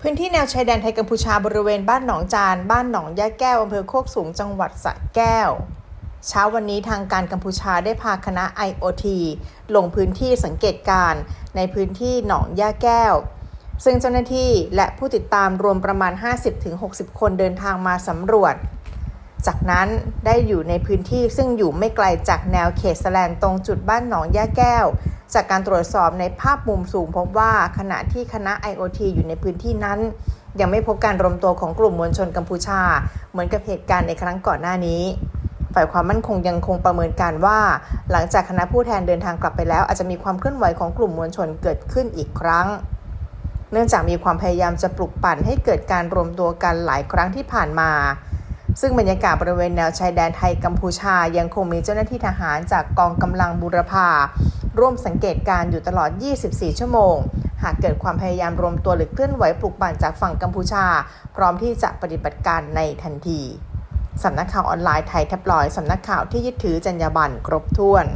พื้นที่แนวชายแดนไทยกัมพูชาบริเวณบ้านหนองจาน บ้านหนองยะแก้วอำเภอโคกสูงจังหวัดสระแก้ว เช้าวันนี้ทางการกัมพูชาได้พาคณะ IOT ลงพื้นที่สังเกตการณ์ในพื้นที่หนองยะแก้ว ซึ่งเจ้าหน้าที่และผู้ติดตามรวมประมาณ 50-60 คนเดินทางมาสำรวจ จากนั้นได้อยู่ในพื้นที่ซึ่งอยู่ไม่ไกลจากแนวเขตสแลนตรงจุดบ้านหนองย่าแก้ว จากการตรวจสอบในภาพมุมสูงพบว่าขณะที่คณะ IOT อยู่ในพื้นที่นั้น ยังไม่พบการรวมตัวของกลุ่มมวลชนกัมพูชา เหมือนกับเหตุการณ์ในครั้งก่อนหน้านี้ ฝ่ายความมั่นคงยังคงประเมินการว่า หลังจากคณะผู้แทนเดินทางกลับไปแล้ว อาจจะมีความเคลื่อนไหวของกลุ่มมวลชนเกิดขึ้นอีกครั้ง เนื่องจากมีความพยายามจะปลุกปั่นให้เกิดการรวมตัวกันหลายครั้งที่ผ่านมา ซึ่งบรรยากาศบริเวณแนวชายแดนไทยกัมพูชา ยังคงมีเจ้าหน้าที่ทหารจากกองกำลังบูรพาร่วมสังเกตการณ์อยู่ตลอด 24 ชั่วโมง หากเกิดความพยายามรวมตัวหรือเคลื่อนไหวปลุกปั่นจากฝั่งกัมพูชา พร้อมที่จะปฏิบัติการในทันทีสำนักข่าวออนไลน์ไทยแทบลอย สำนักข่าวที่ยึดถือจรรยาบรรณครบถ้วน